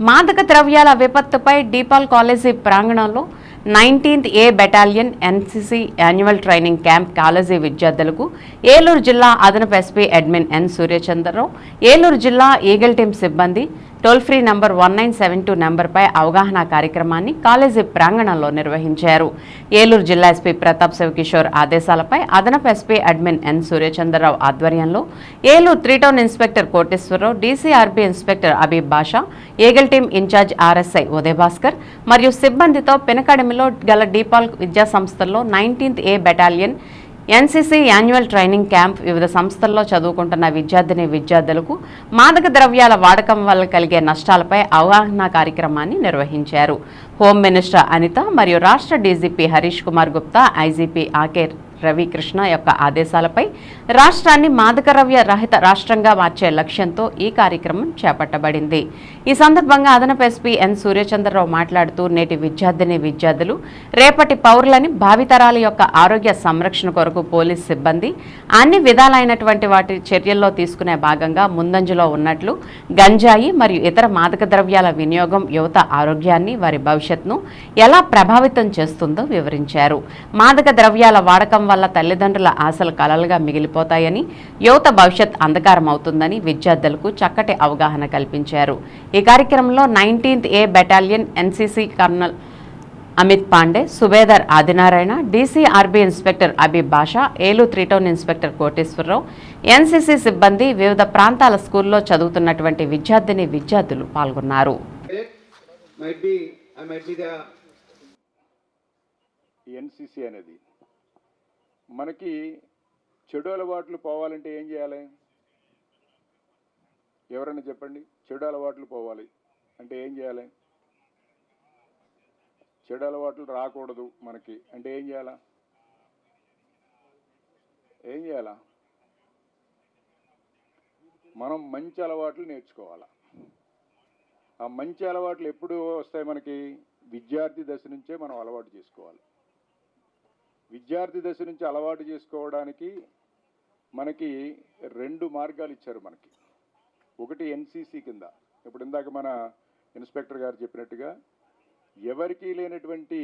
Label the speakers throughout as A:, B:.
A: మాదక ద్రవ్యాల విపత్తుపై డీపాల్ కాలేజీ ప్రాంగణంలో nineteenth A battalion NCC annual training camp college విద్యార్థులకు ఏలూరు జిల్లా అదనపు SP admin N Suryachandrarao Eluru జిల్లా ఈగల్ టీం సిబ్బంది toll free number one nine seven two నెంబర్పై అవగాహన కార్యక్రమాన్ని కాలేజీ ప్రాంగణంలో నిర్వహించారు. ఏలూరు జిల్లా ఎస్పీ ప్రతాప్ శివకిషోర్ ఆదేశాలపై అదనపు ఎస్పీ అడ్మిన్ ఎన్ సూర్యచంద్రరావు ఆధ్వర్యంలో Eluru three town inspector Koteswararao DCRB inspector Habib Basha eagle team in-charge RSI Udayabhaskar మరియు సిబ్బందితో పెనకడమిలో గల డీపాల్ విద్యా సంస్థల్లో nineteenth A battalion NCC annual training camp వివిధ సంస్థల్లో చదువుకుంటున్న విద్యార్థిని విద్యార్థులకు మాదక ద్రవ్యాల వాడకం వల్ల కలిగే నష్టాలపై అవగాహన కార్యక్రమాన్ని నిర్వహించారు. హోమ్ మినిస్టర్ అనిత మరియు రాష్ట్ర డీజీపీ హరీష్ కుమార్ గుప్తా ఐజీపీ ఆకేర్ రవికృష్ణ యొక్క ఆదేశాలపై రాష్ట్రాన్ని మాదకరవ్య రహిత రాష్ట్రంగా మార్చే లక్ష్యంతో ఈ కార్యక్రమం చేపట్టబడింది. ఈ సందర్భంగా అదనపు ఎస్పీ ఎన్ సూర్యచంద్రరావు మాట్లాడుతూ నేటి విద్యార్థిని విద్యార్థులు రేపటి పౌరులని భావితరాల యొక్క ఆరోగ్య సంరక్షణ కొరకు పోలీస్ సిబ్బంది అన్ని విధాలైనటువంటి వాటి చర్యల్లో తీసుకునే భాగంగా ముందంజలో ఉన్నట్లు గంజాయి మరియు ఇతర మాదక ద్రవ్యాల వినియోగం యువత ఆరోగ్యాన్ని వారి భవిష్యత్తును ఎలా ప్రభావితం చేస్తుందో వివరించారు. మాదక ద్రవ్యాల వాడకం వల్ల తల్లిదండ్రుల ఆశలు కలలుగా మిగిలిపోతాయని యువత భవిష్యత్ అంధకారం అవుతుందని విద్యార్థులకు చక్కటి అవగాహన కల్పించారు. ఈ కార్యక్రమంలో nineteenth A battalion NCC colonel Amit Pandey subedar Adinarayana DCRB inspector Habib Basha Eluru three town inspector Koteswararao NCC సిబ్బంది వివిధ ప్రాంతాల స్కూల్లో చదువుతున్నటువంటి విద్యార్థిని విద్యార్థులు పాల్గొన్నారు.
B: ఎన్సిసి అనేది మనకి చెడు అలవాట్లు పోవాలంటే ఏం చేయాలి? ఎవరైనా చెప్పండి? చెడు అలవాట్లు పోవాలి అంటే ఏం చేయాలి? చెడు అలవాట్లు రాకూడదు మనకి అంటే ఏం చేయాలా? ఏం చేయాలా? మనం మంచి అలవాట్లు నేర్చుకోవాలా. ఆ మంచి అలవాట్లు ఎప్పుడు వస్తాయి మనకి? విద్యార్థి దశ నుంచే మనం అలవాటు చేసుకోవాలి. విద్యార్థి దశ నుంచి అలవాటు చేసుకోవడానికి మనకి రెండు మార్గాలు ఇచ్చారు మనకి. ఒకటి ఎన్సీసీ కింద. ఇప్పుడు ఇందాక మన ఇన్స్పెక్టర్ గారు చెప్పినట్టుగా ఎవరికీ లేనటువంటి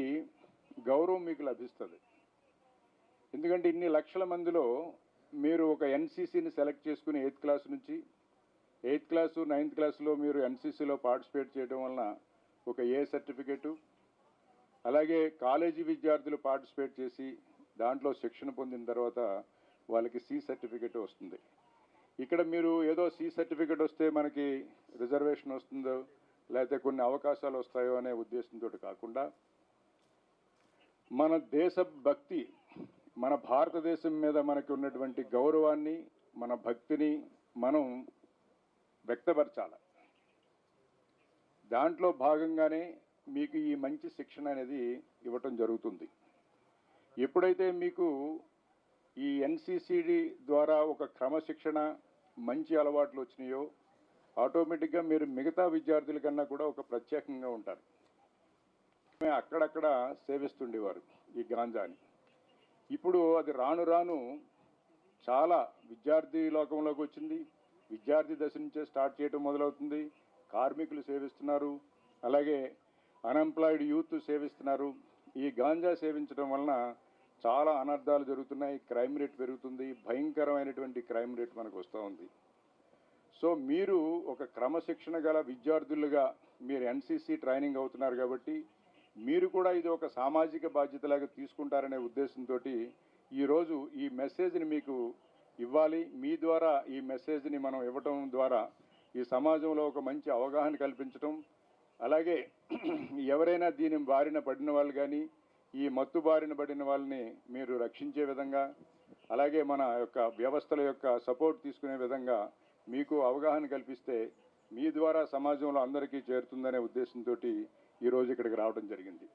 B: గౌరవం మీకు లభిస్తుంది. ఎందుకంటే ఇన్ని లక్షల మందిలో మీరు ఒక ఎన్సీసీని సెలెక్ట్ చేసుకుని ఎయిత్ క్లాస్ నుంచి ఎయిత్ క్లాసు నైన్త్ క్లాస్లో మీరు ఎన్సీసీలో పార్టిసిపేట్ చేయడం వలన ఒక ఏ సర్టిఫికేటు అలాగే కాలేజీ విద్యార్థులు పార్టిసిపేట్ చేసి దాంట్లో శిక్షణ పొందిన తర్వాత వాళ్ళకి సి సర్టిఫికెట్ వస్తుంది. ఇక్కడ మీరు ఏదో సి సర్టిఫికెట్ వస్తే మనకి రిజర్వేషన్ వస్తుందో లేకపోతే కొన్ని అవకాశాలు వస్తాయో అనే ఉద్దేశంతో కాకుండా మన దేశ భక్తి మన భారతదేశం మీద మనకి ఉన్నటువంటి గౌరవాన్ని మన భక్తిని మనం వ్యక్తపరచాలి. దాంట్లో భాగంగానే మీకు ఈ మంచి శిక్షణ అనేది ఇవ్వటం జరుగుతుంది. ఎప్పుడైతే మీకు ఈ ఎన్సిసిడి ద్వారా ఒక క్రమశిక్షణ మంచి అలవాట్లు వచ్చినాయో ఆటోమేటిక్గా మీరు మిగతా విద్యార్థుల కన్నా కూడా ఒక ప్రత్యేకంగా ఉంటారు. మేము అక్కడక్కడ సేవిస్తుండేవారు ఈ గాంజాని. ఇప్పుడు అది రాను రాను చాలా విద్యార్థి లోకంలోకి వచ్చింది. విద్యార్థి దశ నుంచే స్టార్ట్ చేయడం మొదలవుతుంది. కార్మికులు సేవిస్తున్నారు. అలాగే అన్ఎంప్లాయిడ్ యూత్ సేవిస్తున్నారు. ఈ గాంజా సేవించడం వలన చాలా అనర్థాలు జరుగుతున్నాయి. క్రైమ్ రేట్ పెరుగుతుంది. భయంకరమైనటువంటి క్రైమ్ రేట్ మనకు వస్తూ ఉంది. సో మీరు ఒక క్రమశిక్షణ గల విద్యార్థులుగా మీరు ఎన్సీసీ ట్రైనింగ్ అవుతున్నారు కాబట్టి మీరు కూడా ఇది ఒక సామాజిక బాధ్యతలాగా తీసుకుంటారనే ఉద్దేశంతో ఈరోజు ఈ మెసేజ్ని మీకు ఇవ్వాలి. మీ ద్వారా ఈ మెసేజ్ని మనం ఇవ్వటం ద్వారా ఈ సమాజంలో ఒక మంచి అవగాహన కల్పించటం అలాగే ఎవరైనా దీని బారిన పడిన వాళ్ళు కానీ ఈ మత్తు బారిన పడిన వాళ్ళని మీరు రక్షించే విధంగా అలాగే మన యొక్క వ్యవస్థల యొక్క సపోర్ట్ తీసుకునే విధంగా మీకు అవగాహన కల్పిస్తే మీ ద్వారా సమాజంలో అందరికీ చేరుతుందనే ఉద్దేశంతో ఈరోజు ఇక్కడికి రావడం జరిగింది.